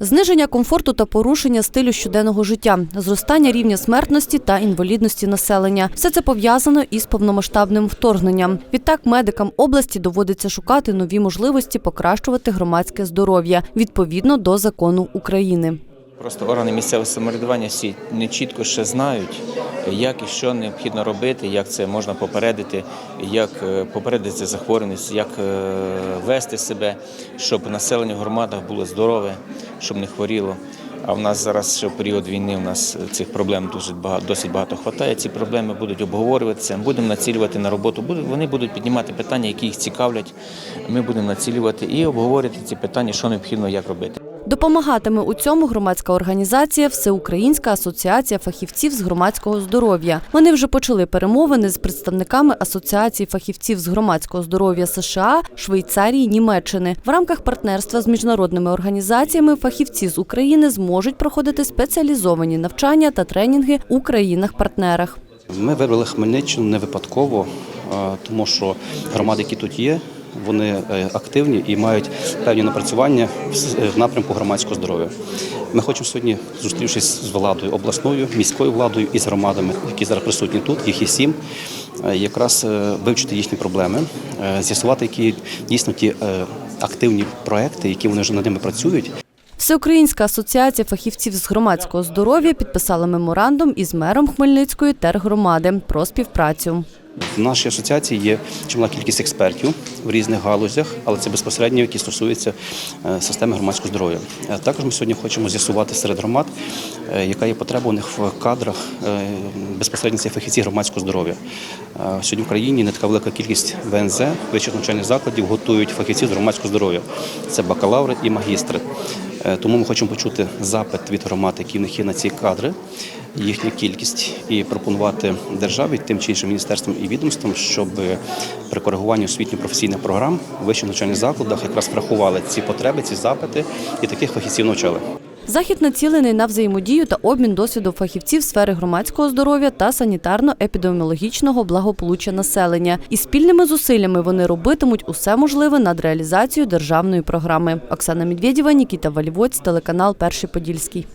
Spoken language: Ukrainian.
Зниження комфорту та порушення стилю щоденного життя, зростання рівня смертності та інвалідності населення. Все це пов'язано із повномасштабним вторгненням. Відтак медикам області доводиться шукати нові можливості покращувати громадське здоров'я відповідно до закону України. Просто органи місцевого самоврядування всі не чітко ще знають, як і що необхідно робити, як це можна попередити, як е, попередити захворюваність, як е, вести себе, щоб населення в громадах було здорове, щоб не хворіло. А в нас зараз ще в період війни у нас цих проблем дуже багато, досить багато хватає. Ці проблеми будуть обговорюватися. Будемо націлювати на роботу. Вони будуть піднімати питання, які їх цікавлять. Ми будемо націлювати і обговорювати ці питання, що необхідно, як робити. Допомагатиме у цьому громадська організація Всеукраїнська асоціація фахівців з громадського здоров'я. Вони вже почали перемовини з представниками Асоціації фахівців з громадського здоров'я США, Швейцарії, Німеччини. В рамках партнерства з міжнародними організаціями фахівці з України зможуть проходити спеціалізовані навчання та тренінги у країнах-партнерах. Ми вибрали Хмельниччину не випадково, тому що громади, які тут є, вони е, активні і мають певні напрацювання в напрямку громадського здоров'я. Ми хочемо сьогодні, зустрівшись з владою обласною, міською владою і з громадами, які зараз присутні тут, їх є сім, е, якраз е, вивчити їхні проблеми, е, з'ясувати, які дійсно ті е, активні проекти, які вони вже над ними працюють, Всеукраїнська асоціація фахівців з громадського здоров'я підписала меморандум із мером Хмельницької тергромади про співпрацю. В нашій асоціації є чимала кількість експертів в різних галузях, але це безпосередньо, які стосуються е, системи громадського здоров'я. Е, Також ми сьогодні хочемо з'ясувати серед громад, е, яка є потреба у них в кадрах безпосередньо цих фахівців громадського здоров'я. Сьогодні в країні не така велика кількість ВНЗ, вищих навчальних закладів готують фахівців з громадського здоров'я. Це бакалаври і магістри. Тому ми хочемо почути запит від громад, які в них є на ці кадри, їхню кількість і пропонувати державі тим чи іншим міністерствам і відомствам, щоб при коригуванні освітньо-професійних програм в вищих навчальних закладах якраз врахували ці потреби, ці запити і таких фахівців навчали. Захід націлений на взаємодію та обмін досвідом фахівців сфери громадського здоров'я та санітарно-епідеміологічного благополуччя населення. І спільними зусиллями вони робитимуть усе можливе над реалізацією державної програми. Оксана Медведєва, Нікіта Валівоць, телеканал Перший Подільський.